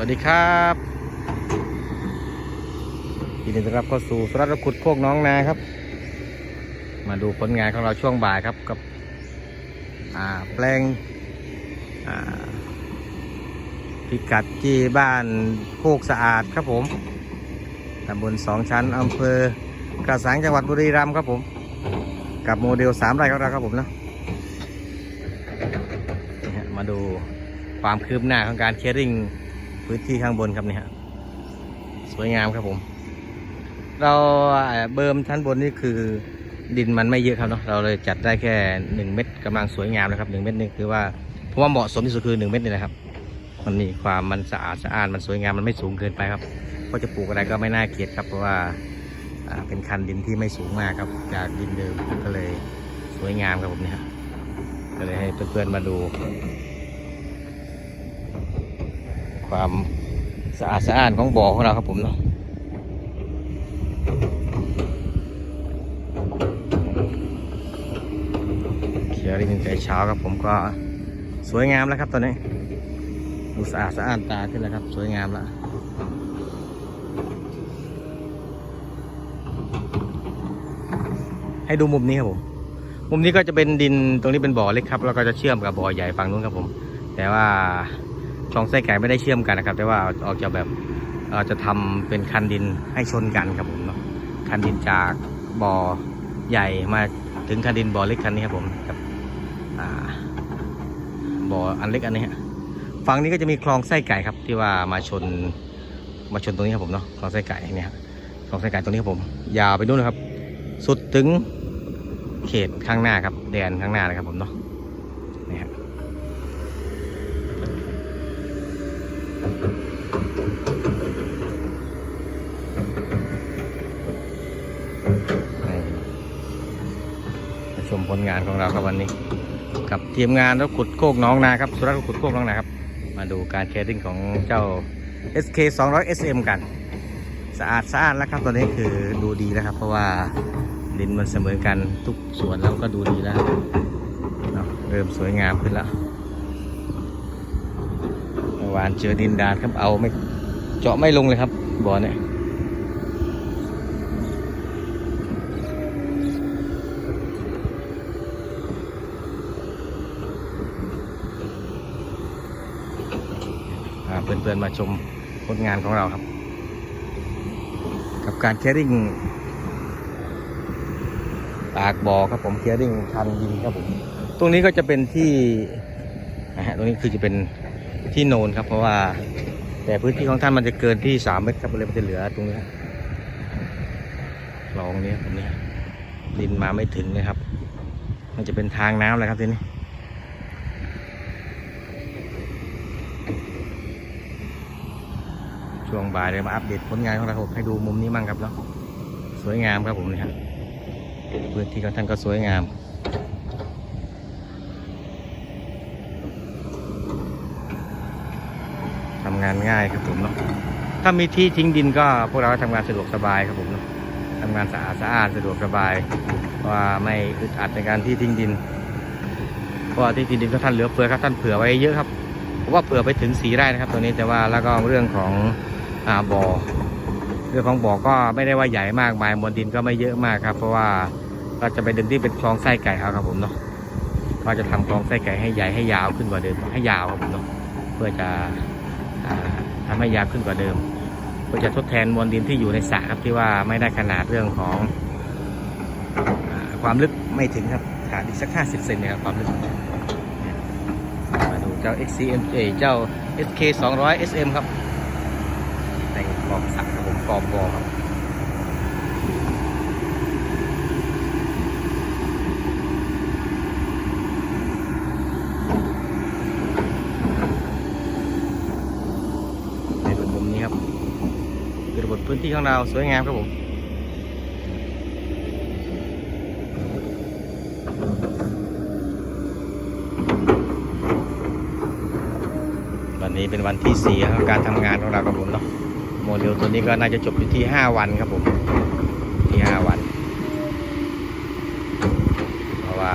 วัสดีครับยินดีต้อนรับเข้าสู่สรัตขุดโคกน้องนาครับ มาดูผลงานของเราช่วงบ่ายครับกับแปลงพิกัดที่บ้านโคกสะอาดครับผมตำบลสองชั้นอำเภอกระสังจังหวัดบุรีรัมย์ครับผม กับโมเดลสามไร่ของเราครับผมนะมาดูความคืบหน้าของการเคลียร์ริง พื้นที่ข้างบนครับเนี่ยฮะสวยงามครับผม เราเบิร์มชั้นบนนี่คือดินมันไม่เยอะครับเนาะเราเลยจัดได้แค่หนึ่งเม็ดกำลังสวยงามนะครับหนึ่งเม็ดนี่คือว่าเพราะว่าเหมาะสมที่สุดคือหนึ่งเม็ดนี่นะครับ มันมีความมันสะอาดสะอาดมันสวยงามมันไม่สูงเกินไปครับก็จะปลูกอะไรก็ไม่น่าเกลียดครับเพราะว่าเป็นคันดินที่ไม่สูงมากครับ จากดินเดิมก็เลยสวยงามครับผมเนี่ยก็เลยให้เพื่อนๆมาดู ความสะอาดสะอ้าดของบ่อของเราครับผมเนาะเขียวได้ยินใจเช้าครับผมก็สวยงามแล้วครับตอนนี้ดูสะอาดสะอ้าดตาขึ้นแล้วครับ สวยงามแล้วให้ดูมุมนี้ครับผม มุมนี้ก็จะเป็นดินตรงนี้เป็นบ่อเล็กครับ แล้วก็จะเชื่อมกับบ่อใหญ่ฝั่งนู้นครับผม แต่ว่า ช่องไส้ไก่ไม่ได้เชื่อมกันนะครับ แต่ว่าออกจะแบบเจะทำเป็นคันดินให้ชนกันครับผมเนาะคันดินจากบ่อใหญ่มาถึงคันดินบ่อเล็กคันนี้ครับผมกับอ่าบ่ออันเล็กอันนี้ฮะฝั่งนี้ก็จะมีคลองไส้ไก่ครับที่ว่ามาชนมาชนตรงนี้ครับผมเนาะคลองไส้ไก่เนี่ยคลองไส้ไก่ตรงนี้ครับผมยาวไปนู่นนะครับ สุดถึงเขตข้างหน้าครับแดนข้างหน้าเลยครับผมเนาะนี่ครับนี่มาชม ผลงานของเราครับวันนี้ กับทีมงานรถขุดโคกน้องนาครับสุรัตน์ขุดโคกน้องนาครับ มาดูการแคริ่งของเจ้า SK 200 SM กัน สะอาดสะอาดแล้วครับตอนนี้คือดูดีแล้วครับ เพราะว่าดินมันเสมอกันทุกส่วนแล้วก็ดูดีแล้วเนาะเริ่มสวยงามขึ้นแล้วเมื่อวานเจอดินดานครับเอาไม่เจาะไม่ลงเลยครับบ่อเนี่ย เพื่อนๆมาชมผลงานของเราครับ กับการแคริ่งปากบ่อครับผมแคริ่งคันดินครับผมตรงนี้ก็จะเป็นที่นะฮะตรงนี้คือจะเป็นที่โนนครับเพราะว่า แต่พื้นที่ของท่านมันจะเกินที่สามเมตรครับเลยมันจะเหลือตรงนี้คลองนี้ตรงนี้ดินมาไม่ถึงเลยครับ มันจะเป็นทางน้ำเลยครับทีนี้ ช่ว งบ่ายเลยมาอัปเดตผลงานของเราให้ดูมุมนี้มั่งครับเนาะสวยงามครับผมนี่ฮะพื้นที่ของท่านก็สวยงามทำงานง่ายครับผมเนาะถ้ามีที่ทิ้งดินก็พวกเราทำงานสะดวกสบายครับผมเนาะทำงานสะอาดสะอาดสะดวกสบายว่าไม่อึดอัดในการที่ทิ้งดินเพราะที่ทิ้งดินก็ท่านเหลือเฟือครับท่านเผื่อไว้เยอะครับว่าเผื่อไปถึงสีไร่นะครับตัวนี้แต่ว่าแล้วก็เรื่องของ อ่าบ่อเรื่องของบ่อก็ไม่ได้ว่าใหญ่มากมายมวลดินก็ไม่เยอะมากครับ เพราะว่าเราจะไปดึงที่เป็นคลองไส้ไก่เอาครับผมเนาะก็จะทำคลองไส้ไก่ให้ใหญ่ให้ยาวขึ้นกว่าเดิมให้ยาวครับผมเนาะเพื่อจะอ่าทำให้ยาวขึ้นกว่าเดิม เพื่อจะทดแทนมวลดินที่อยู่ในสระครับที่ว่าไม่ได้ขนาดเรื่องของอความลึกไม่ถึงครับขาดอีกสัก 50 เซนเนี่ยครับความลึกมาดูเจ้า XCM เอยเจ้า SK 200 SM ครับ แต่งกรอบสักครับผมกอบบอครับในบนมุมนี้ครับคือบนพื้นที่ของเราสวยงามครับผมวันนี้เป็นวันที่สี่ครับการทำงานของเราครับผมเนาะ โมเดลตัวนี้ก็น่าจะจบอยู่ที่ห้าวันครับผมที่ห้าวัน เพราะว่า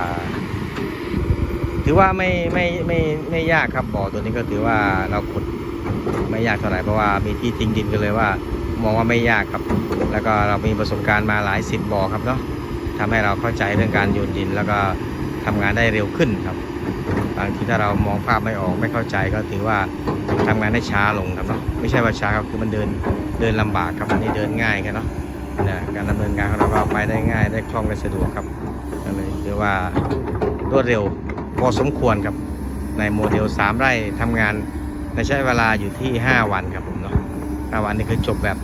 ถือว่าไม่ไม่ไม่ไม่ยากครับบ่อตัวนี้ก็ถือว่าเราขุดไม่ยากเท่าไหร่เพราะว่ามีที่ทิ้งดินกันเลยว่า มองว่าไม่ยากครับ แล้วก็เรามีประสบการณ์มาหลายสิบบ่อครับเนาะทำให้เราเข้าใจเรื่องการโยนดินแล้วก็ทำงานได้เร็วขึ้นครับ บางทีถ้าเรามองภาพไม่ออกไม่เข้าใจก็ถือว่า ทำงานได้ช้าลงครับเนาะไม่ใช่ว่าช้าครับคือมันเดินเดินลำบากครับอันนี้เดินง่ายกันเนาะนะการดำเนินงานของเราก็ไปได้ง่ายได้คล่องได้สะดวกครับก็เลยถือว่ารวดเร็วพอสมควรครับในโมเดล 3 ไร่ทำงานในใช้เวลาอยู่ที่ 5 วันครับผมเนาะ5วันนี้คือจบแบบ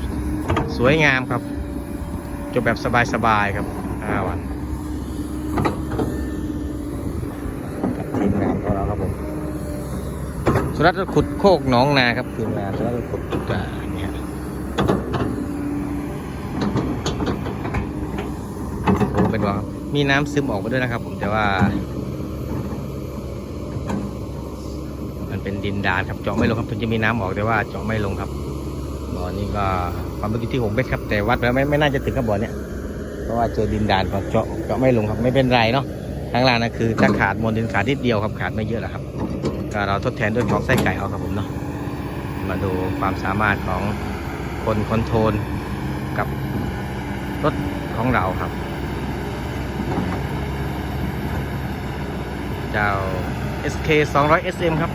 สวยงามครับ จบแบบสบายๆครับ 5 วันกับทีมงานของเราครับผม สุรัตน์ขุดโคกหนองนาครับทีมงานสุรัตน์ขุดอ่านี่ฮะโอ้เป็นว่ามีน้ำซึมออกมาด้วยนะครับ ผมแต่ว่า มันเป็นดินดานครับเจาะไม่ลงครับถึงจะมีน้ำออกแต่ว่าเจาะไม่ลงครับบ่อนี้ก็ความลึกอยู่ที่หกเมตรครับ แต่วัดแล้วไม่ไม่น่าจะถึงครับบ่อเนี้ยเพราะว่าเจอดินดานก็เจาะเจาะไม่ลงครับไม่เป็นไรเนาะข้างล่างนั่นคือถ้าขาดมวลดินขาดนิดเดียวครับขาดไม่เยอะหรอกครับ ก็เราทดแทนด้วยของไส้ไก่เอาครับผมเนาะมาดูความสามารถของคนคอนโทรลกับรถของเราครับ เจ้า SK 200 SM ครับ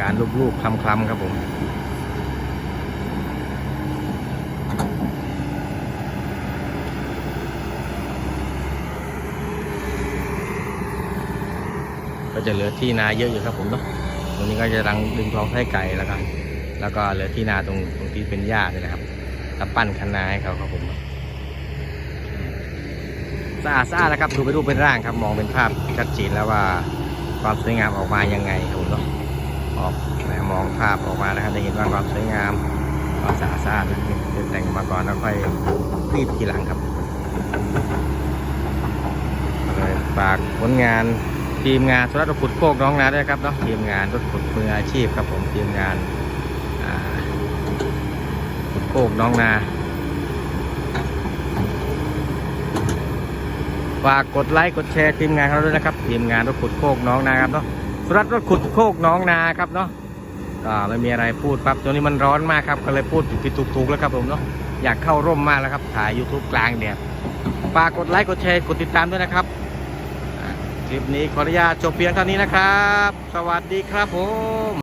การลูบๆคลำๆครับผม จะเหลือที่นาเยอะอยู่ครับผมเนาะตรงนี้ก็จะรังดึงคลองไส้ไก่แล้วกันแล้วก็เหลือที่นาตรงตรงที่เป็นหญ้าเนี่ยนะครับแล้วปั้นคันนาให้เขาครับผมสะอาดสะอาดนะครับดูไปรูปเป็นร่างครับมองเป็นภาพชัดเจนแล้วว่าความสวยงามออกมายังไงครับผมเนาะออกนะมองภาพออกมานะครับจะเห็นว่าความสวยงามความสะอาดสะอาดนะครับเดี๋ยวแต่งมาก่อนแล้วค่อยรีดทีหลังครับเลยฝากผลงาน ทีมงานสุรัตน์รถขุดโคกน้องนาด้วยครับเนาะทีมงานรถขุดมืออาชีพครับผมทีมงานขุดโคกน้องนาฝากกดไลค์กดแชร์ทีมงานเขาด้วยนะครับทีมงานรถขุดโคกน้องนาครับเนาะสุรัตน์รถขุดโคกน้องนาครับเนาะไม่มีอะไรพูดครับตัวนี้มันร้อนมากครับก็เลยพูดผิดถูกๆแล้วครับผมเนาะอยากเข้าร่มมากแล้วครับถ่าย YouTube กลางแดดฝากกดไลค์กดแชร์กดติดตามด้วยนะครับ ลิปนี้ขออนุญาตจบเพียงเท่านี้นะครับ สวัสดีครับผม